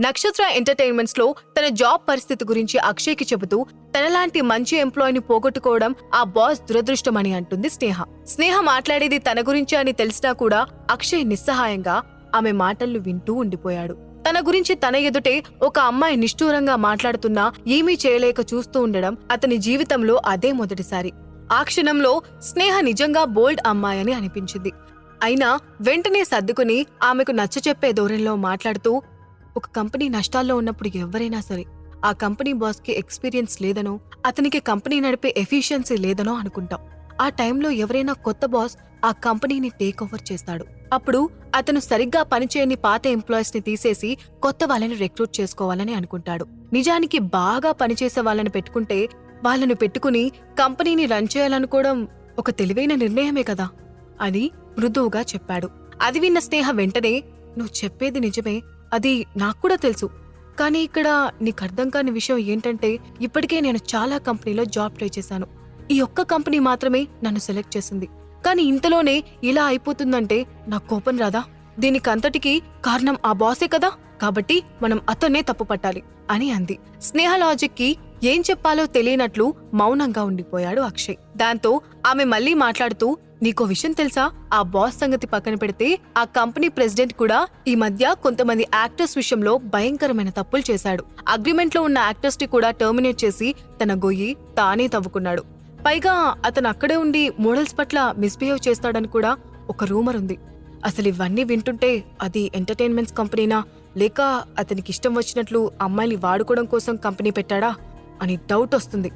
నక్షత్ర ఎంటర్టైన్మెంట్స్లో తన జాబ్ పరిస్థితి గురించి అక్షయ్కి చెబుతూ తనలాంటి మంచి ఎంప్లాయీని పోగొట్టుకోవడం ఆ బాస్ దురదృష్టమని అంటుంది స్నేహ. స్నేహ మాట్లాడేది తన గురించి అని తెలిసినా కూడా అక్షయ్ నిస్సహాయంగా ఆమె మాటలు వింటూ ఉండిపోయాడు. తన గురించి తన ఎదుటే ఒక అమ్మాయి నిష్ఠూరంగా మాట్లాడుతున్నా ఏమీ చేయలేక చూస్తూ ఉండడం అతని జీవితంలో అదే మొదటిసారి. ఆ క్షణంలో స్నేహ నిజంగా బోల్డ్ అమ్మాయి అని అనిపించింది. అయినా వెంటనే సర్దుకుని ఆమెకు నచ్చచెప్పే ధోరణిలో మాట్లాడుతూ ఒక కంపెనీ నష్టాల్లో ఉన్నప్పుడు ఎవరైనా సరే ఆ కంపెనీ బాస్కి ఎక్స్పీరియన్స్ లేదనో అతనికి కంపెనీ నడిపే ఎఫిషియన్సీ లేదనో అనుకుంటాం. ఆ టైంలో ఎవరైనా కొత్త బాస్ ఆ కంపెనీని టేక్ ఓవర్ చేస్తాడు. అప్పుడు అతను సరిగ్గా పనిచేయని పాత ఎంప్లాయీస్ని తీసేసి కొత్త వాళ్ళని రిక్రూట్ చేసుకోవాలని అనుకుంటాడు. నిజానికి బాగా పనిచేసే వాళ్ళని పెట్టుకుంటే వాళ్ళను పెట్టుకుని కంపెనీని రన్ చేయాలనుకోవడం ఒక తెలివైన నిర్ణయమే కదా? అని మృదువుగా చెప్పాడు. అది విన్న స్నేహ వెంటనే నువ్వు చెప్పేది నిజమే అది నాకు కూడా తెలుసు. కానీ ఇక్కడ నీకు అర్థం కాని విషయం ఏంటంటే ఇప్పటికే నేను చాలా కంపెనీలో జాబ్ ట్రై చేశాను. ఈ ఒక్క కంపెనీ మాత్రమే నన్ను సెలెక్ట్ చేసింది. కానీ ఇంతలోనే ఇలా అయిపోతుందంటే నాకు కోపం రాదా? దీనికంతటికీ కారణం ఆ బాసే కదా? కాబట్టి మనం అతన్నే తప్పు పట్టాలి అని అంది. స్నేహ లాజిక్కి ఏం చెప్పాలో తెలియనట్లు మౌనంగా ఉండిపోయాడు అక్షయ్. దాంతో ఆమె మళ్ళీ మాట్లాడుతూ నీకో విషయం తెలుసా? ఆ బాస్ సంగతి పక్కన పెడితే ఆ కంపెనీ ప్రెసిడెంట్ కూడా ఈ మధ్య కొంతమంది యాక్టర్స్ విషయంలో భయంకరమైన తప్పులు చేశాడు. అగ్రిమెంట్లో ఉన్న యాక్టర్స్ని కూడా టర్మినేట్ చేసి తన గొయ్యి తానే తవ్వుకున్నాడు. పైగా అతను అక్కడే ఉండి మోడల్స్ పట్ల మిస్బిహేవ్ చేస్తాడని కూడా ఒక రూమర్ ఉంది. అసలు ఇవన్నీ వింటుంటే అది ఎంటర్టైన్మెంట్స్ కంపెనీనా? లేక అతనికి ఇష్టం వచ్చినట్లు అమ్మాయిని వాడుకోవడం కోసం కంపెనీ పెట్టాడా? అని డౌట్ వస్తుంది.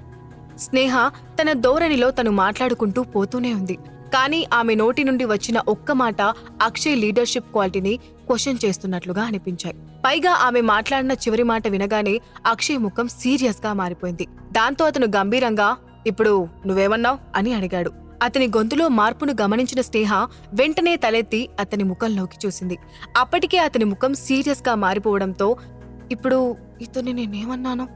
స్నేహ తన ధోరణిలో తను మాట్లాడుకుంటూ పోతూనే ఉంది. కానీ ఆమె నోటి నుండి వచ్చిన ఒక్క మాట అక్షయ్ లీడర్షిప్ క్వాలిటీని క్వశ్చన్ చేస్తున్నట్లుగా అనిపించాయి. పైగా ఆమె మాట్లాడిన చివరి మాట వినగానే అక్షయ్ ముఖం సీరియస్గా మారిపోయింది. దాంతో అతను గంభీరంగా ఇప్పుడు నువ్వేమన్నావు? అని అడిగాడు. అతని గొంతులో మార్పును గమనించిన స్నేహ వెంటనే తలెత్తి అతని ముఖంలోకి చూసింది. అప్పటికే అతని ముఖం సీరియస్గా మారిపోవడంతో ఇప్పుడు ఇతన్ని నేనేమన్నాను?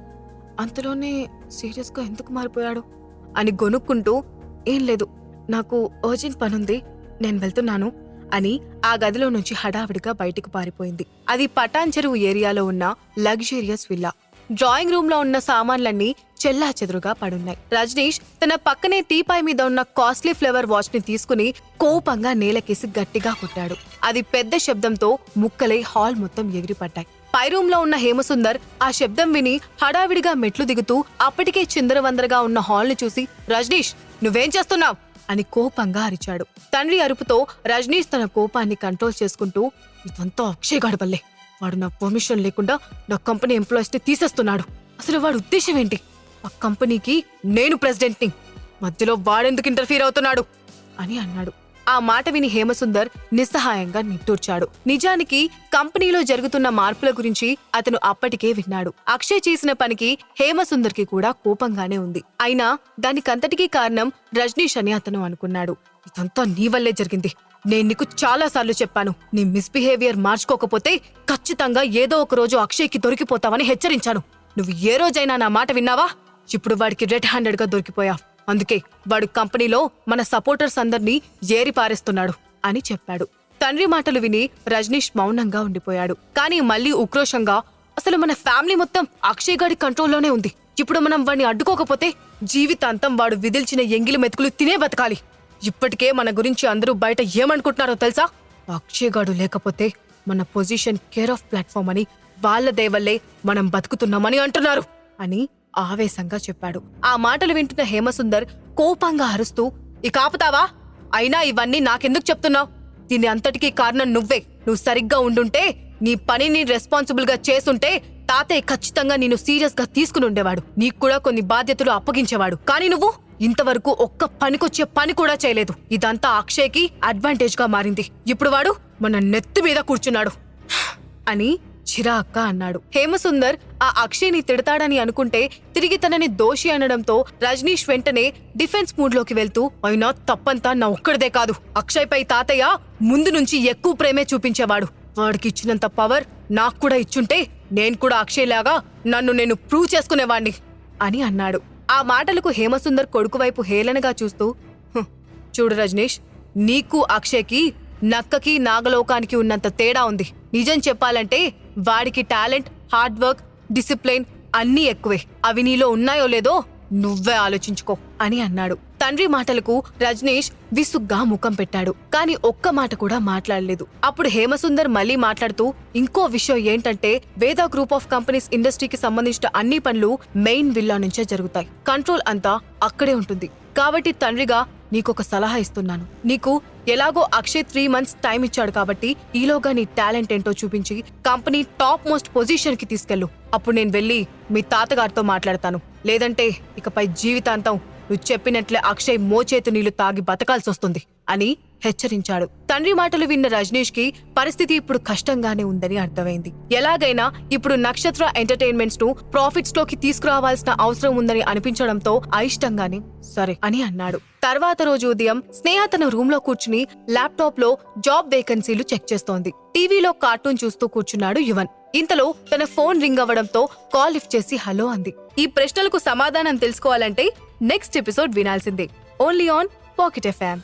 అంతలోనే సీరియస్గా ఎందుకు మారిపోయాడు? అని గొనుక్కుంటూ ఏం లేదు నాకు అర్జెంట్ పనుంది నేను వెళ్తున్నాను అని ఆ గదిలో నుంచి హడావిడిగా బయటికి పారిపోయింది. అది పటాన్ చెరువు ఏరియాలో ఉన్న లగ్జూరియస్ విల్లా. డ్రాయింగ్ రూమ్లో ఉన్న సామాన్లన్నీ చెల్లా చెదురుగా పడున్నాయి. రజనీష్ తన పక్కనే టీపాయ్ మీద ఉన్న కాస్ట్లీ ఫ్లేవర్ వాచ్ని తీసుకుని కోపంగా నేలకేసి గట్టిగా కొట్టాడు. అది పెద్ద శబ్దంతో ముక్కలై హాల్ మొత్తం ఎగిరిపడ్డాయి. పై రూమ్లో ఉన్న హేమసుందర్ ఆ శబ్దం విని హడావిడిగా మెట్లు దిగుతూ అప్పటికే చిందరవందరగా ఉన్న హాల్ని చూసి రజనీష్ నువ్వేం చేస్తున్నావ్? అని కోపంగా అరిచాడు. తండ్రి అరుపుతో రజనీష్ తన కోపాన్ని కంట్రోల్ చేసుకుంటూ ఇదంతా అక్షయ్ గాడి వల్లే. వాడు నా పర్మిషన్ లేకుండా నా కంపెనీ ఎంప్లాయీస్ని తీసేస్తున్నాడు. అసలు వాడి ఉద్దేశం ఏంటి? ఆ కంపెనీకి నేను ప్రెసిడెంట్ని. మధ్యలో వాడెందుకు ఇంటర్ఫీర్ అవుతున్నాడు? అని అన్నాడు. ఆ మాట విని హేమసుందర్ నిస్సహాయంగా నిట్టూర్చాడు. నిజానికి కంపెనీలో జరుగుతున్న మార్పుల గురించి అతను అప్పటికే విన్నాడు. అక్షయ్ చేసిన పనికి హేమసుందర్కి కూడా కోపంగానే ఉంది. అయినా దానికంతటికీ కారణం రజనీష్ అని అతను అనుకున్నాడు. ఇదంతా నీ వల్లే జరిగింది. నేను నీకు చాలా సార్లు చెప్పాను. నీ మిస్బిహేవియర్ మార్చుకోకపోతే ఖచ్చితంగా ఏదో ఒక రోజు అక్షయ్కి దొరికిపోతావని హెచ్చరించాను. నువ్వు ఏ రోజైనా నా మాట విన్నావా? ఇప్పుడు వాడికి రెడ్ హ్యాండెడ్గా దొరికిపోయావు అందుకే వాడు కంపెనీలో మన సపోర్టర్స్ అందర్నీ ఏరిపారేస్తున్నాడు అని చెప్పాడు. తండ్రి మాటలు విని రజనీష్ మౌనంగా ఉండిపోయాడు. కానీ మళ్ళీ ఉక్రోషంగా అసలు మన ఫ్యామిలీ మొత్తం అక్షయ్ గాడి కంట్రోల్లోనే ఉంది. ఇప్పుడు మనం వాడిని అడ్డుకోకపోతే జీవితాంతం వాడు విదిల్చిన ఎంగిలి మెతుకులు తినే బతకాలి. ఇప్పటికే మన గురించి అందరూ బయట ఏమనుకుంటున్నారో తెలుసా? అక్షయ్ గాడు లేకపోతే మన పొజిషన్ కేర్ ఆఫ్ ప్లాట్ఫామ్ అని వాళ్ళ దేవల్లే మనం బతుకుతున్నామని అంటున్నారు అని ఆవేశంగా చెప్పాడు. ఆ మాటలు వింటున్న హేమసుందర్ కోపంగా అరుస్తూ ఇక ఆపుతావా? అయినా ఇవన్నీ నాకెందుకు చెప్తున్నావు? దీని అంతటికీ కారణం నువ్వే. నువ్వు సరిగ్గా ఉండుంటే నీ పనిని రెస్పాన్సిబుల్గా చేసుంటే తాతయ్య ఖచ్చితంగా నిన్ను సీరియస్గా తీసుకుని ఉండేవాడు. నీకు కూడా కొన్ని బాధ్యతలు అప్పగించేవాడు. కానీ నువ్వు ఇంతవరకు ఒక్క పనికొచ్చే పని కూడా చేయలేదు. ఇదంతా అక్షయ్కి అడ్వాంటేజ్గా మారింది. ఇప్పుడు వాడు మన నెత్తి మీద కూర్చున్నాడు. అని చిరాక్క అన్నాడు. హేమసుందర్ ఆ అక్షయ్ని తిడతాడని అనుకుంటే తిరిగి తనని దోషి అనడంతో రజనీష్ వెంటనే డిఫెన్స్ మూడ్లోకి వెళ్తూ అయినా తప్పంతా నా ఒక్కడిదే కాదు. అక్షయ్ పై తాతయ్య ముందు నుంచి ఎక్కువ ప్రేమే చూపించేవాడు. వాడికి ఇచ్చినంత పవర్ నాకు కూడా ఇచ్చుంటే నేను కూడా అక్షయ్ లాగా నన్ను నేను ప్రూవ్ చేసుకునేవాణ్ణి అని అన్నాడు. ఆ మాటలకు హేమసుందర్ కొడుకు వైపు హేళనగా చూస్తూ చూడు రజనీష్ నీకు అక్షయ్కి నక్కకి నాగలోకానికి ఉన్నంత తేడా ఉంది. నిజం చెప్పాలంటే వాడికి టాలెంట్ హార్డ్ వర్క్ డిసిప్లిన్ అన్నీ ఎక్కువే. అవి నీలో ఉన్నాయో లేదో నువ్వే ఆలోచించుకో అని అన్నాడు. తండ్రి మాటలకు రజనీష్ విసుగ్గా ముఖం పెట్టాడు. కాని ఒక్క మాట కూడా మాట్లాడలేదు. అప్పుడు హేమసుందర్ మళ్ళీ మాట్లాడుతూ ఇంకో విషయం ఏంటంటే వేద గ్రూప్ ఆఫ్ కంపెనీస్ ఇండస్ట్రీకి సంబంధించిన అన్ని పనులు మెయిన్ విల్లా నుంచే జరుగుతాయి. కంట్రోల్ అంతా అక్కడే ఉంటుంది. కాబట్టి తండ్రిగా నీకొక సలహా ఇస్తున్నాను. నీకు ఎలాగో అక్షయ్ త్రీ మంత్స్ టైం ఇచ్చాడు కాబట్టి ఈలోగా నీ టాలెంట్ ఏంటో చూపించి కంపెనీ టాప్ మోస్ట్ పొజిషన్కి తీసుకెళ్ళు. అప్పుడు నేను వెళ్ళి మీ తాతగారితో మాట్లాడతాను. లేదంటే ఇకపై జీవితాంతం నువ్వు చెప్పినట్లే అక్షయ్ మోచేతు నీళ్ళు తాగి బతకాల్సి వస్తుంది అని హెచ్చరించాడు. తండ్రి మాటలు విన్న రజనీష్కి పరిస్థితి ఇప్పుడు కష్టంగానే ఉందని అర్థమైంది. ఎలాగైనా ఇప్పుడు నక్షత్ర ఎంటర్టైన్మెంట్స్ను ప్రాఫిట్స్లోకి తీసుకురావాల్సిన అవసరం ఉందని అనిపించడంతో అయిష్టంగానే సరే అని అన్నాడు. తర్వాత రోజు ఉదయం స్నేహ తన రూమ్లో కూర్చుని ల్యాప్టాప్లో జాబ్ వేకెన్సీలు చెక్ చేస్తోంది. టీవీలో కార్టూన్ చూస్తూ కూర్చున్నాడు యువన్. ఇంతలో తన ఫోన్ రింగ్ అవ్వడంతో కాల్ లిఫ్ట్ చేసి హలో అంది. ఈ ప్రశ్నలకు సమాధానం తెలుసుకోవాలంటే నెక్స్ట్ ఎపిసోడ్ వినాల్సిందే. Only on pocket FM.